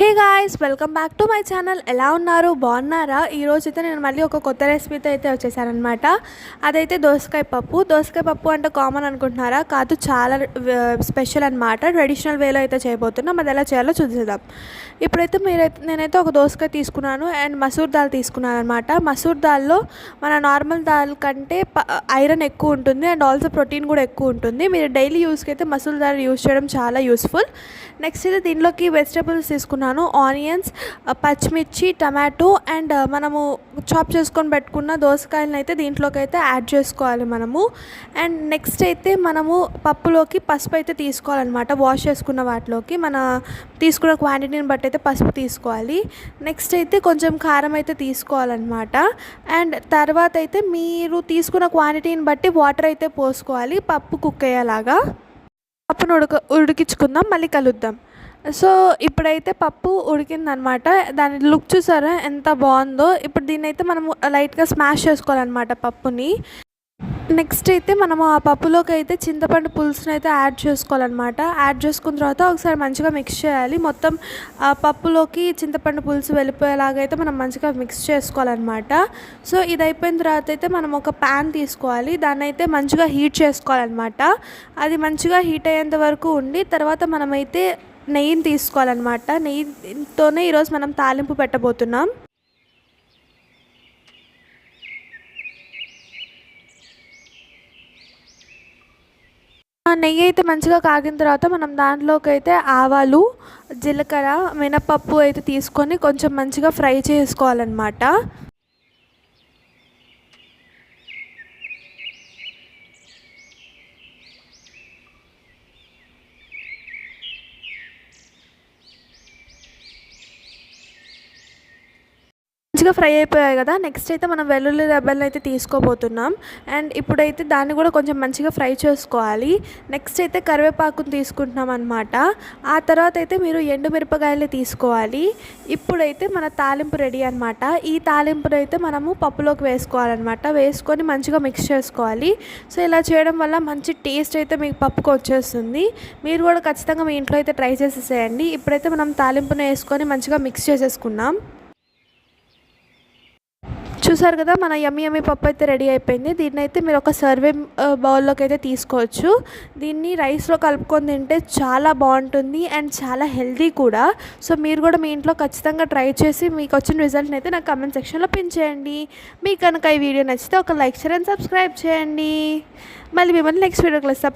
Hey guys welcome back to my channel. ఎలా ఉన్నారు? బాగున్నారా? ఈరోజు అయితే నేను మళ్ళీ ఒక కొత్త రెసిపీతో అయితే వచ్చేసానమాట అదైతే దోసకాయ పప్పు. దోసకాయ పప్పు అంటే కామన్ అనుకుంటున్నారా? కాదు చాలా స్పెషల్ అనమాట ట్రెడిషనల్ వేలో అయితే చేయబోతున్నాం. అది ఎలా చేయాలో చూసేద్దాం. ఇప్పుడైతే మీరైతే నేనైతే ఒక దోసకాయ తీసుకున్నాను అండ్ మసూర్ దాల్ తీసుకున్నాను అనమాట మసూర్ దాల్లో మన నార్మల్ దాల్ కంటే ఐరన్ ఎక్కువ ఉంటుంది అండ్ ఆల్సో ప్రోటీన్ కూడా ఎక్కువ ఉంటుంది. మీరు డైలీ యూస్కి అయితే మసూర్ దాల్ యూస్ చేయడం చాలా యూస్ఫుల్. నెక్స్ట్ అయితే దీనిలోకి వెజిటేబుల్స్ తీసుకున్నాను. ఆనియన్స్ పచ్చిమిర్చి టమాటో అండ్ మనము చాప్ చేసుకొని పెట్టుకున్న దోసకాయలను అయితే దీంట్లోకి అయితే యాడ్ చేసుకోవాలి మనము. అండ్ నెక్స్ట్ అయితే మనము పప్పులోకి పసుపు అయితే తీసుకోవాలన్నమాట. వాష్ చేసుకున్న వాటిలోకి మన తీసుకున్న క్వాంటిటీని బట్టి అయితే పసుపు తీసుకోవాలి. నెక్స్ట్ అయితే కొంచెం కారం అయితే తీసుకోవాలన్నమాట. అండ్ తర్వాత అయితే మీరు తీసుకున్న క్వాంటిటీని బట్టి వాటర్ అయితే పోసుకోవాలి. పప్పు కుక్ అయ్యేలాగా. పప్పును ఉడక ఉడికించుకుందాం. మళ్ళీ కలుద్దాం. సో ఇప్పుడైతే పప్పు ఉడికిందనమాట. దాని లుక్ చూసారా? ఎంత బాగుందో. ఇప్పుడు దీన్ని అయితే మనము లైట్గా స్మాష్ చేసుకోవాలన్నమాట పప్పుని. నెక్స్ట్ అయితే మనము ఆ పప్పులోకి అయితే చింతపండు పులుసుని అయితే యాడ్ చేసుకోవాలన్నమాట యాడ్ చేసుకున్న తర్వాత ఒకసారి మంచిగా మిక్స్ చేయాలి. మొత్తం ఆ పప్పులోకి చింతపండు పులుసు వెళ్ళిపోయేలాగా అయితే మనం మంచిగా మిక్స్ చేసుకోవాలన్నమాట సో ఇది అయిపోయిన తర్వాత అయితే మనం ఒక ప్యాన్ తీసుకోవాలి. దాన్ని అయితే మంచిగా హీట్ చేసుకోవాలన్నమాట అది మంచిగా హీట్ అయ్యేంత వరకు ఉండి తర్వాత మనమైతే నెయ్యిని తీసుకోవాలన్నమాట. నెయ్యితోనే ఈరోజు మనం తాలింపు పెట్టబోతున్నాం. నెయ్యి అయితే మంచిగా కాగిన తర్వాత మనం దాంట్లోకి అయితే ఆవాలు జీలకర్ర మినపప్పు అయితే తీసుకొని కొంచెం మంచిగా ఫ్రై చేసుకోవాలన్నమాట. మంచిగా ఫ్రై అయిపోయాయి కదా నెక్స్ట్ అయితే మనం వెల్లుల్లి రెబ్బలను అయితే తీసుకోబోతున్నాం. అండ్ ఇప్పుడైతే దాన్ని కూడా కొంచెం మంచిగా ఫ్రై చేసుకోవాలి. నెక్స్ట్ అయితే కరివేపాకును తీసుకుంటున్నాం అనమాట ఆ తర్వాత అయితే మీరు ఎండు మిరపకాయలు తీసుకోవాలి. ఇప్పుడైతే మన తాలింపు రెడీ అనమాట ఈ తాలింపును అయితే మనము పప్పులోకి వేసుకోవాలన్నమాట. వేసుకొని మంచిగా మిక్స్ చేసుకోవాలి. సో ఇలా చేయడం వల్ల మంచి టేస్ట్ అయితే మీకు పప్పుకు వచ్చేస్తుంది. మీరు కూడా ఖచ్చితంగా మీ ఇంట్లో అయితే ట్రై చేసేసేయండి. ఇప్పుడైతే మనం తాలింపును వేసుకొని మంచిగా మిక్స్ చేసేసుకున్నాం చూసారు కదా మన యమ్మి యమ్మి పప్పు అయితే రెడీ అయిపోయింది. దీన్ని అయితే మీరు ఒక సర్వే బౌల్లోకి అయితే తీసుకోవచ్చు. దీన్ని రైస్లో కలుపుకొని తింటే చాలా బాగుంటుంది అండ్ చాలా హెల్దీ కూడా. సో మీరు కూడా మీ ఇంట్లో ఖచ్చితంగా ట్రై చేసి మీకు వచ్చిన రిజల్ట్ని అయితే నాకు కమెంట్ సెక్షన్లో పిన్ చేయండి. మీకు కనుక ఈ వీడియో నచ్చితే ఒక లైక్ షేర్ అండ్ సబ్స్క్రైబ్ చేయండి. మళ్ళీ మిమ్మల్ని నెక్స్ట్ వీడియోకి వస్తే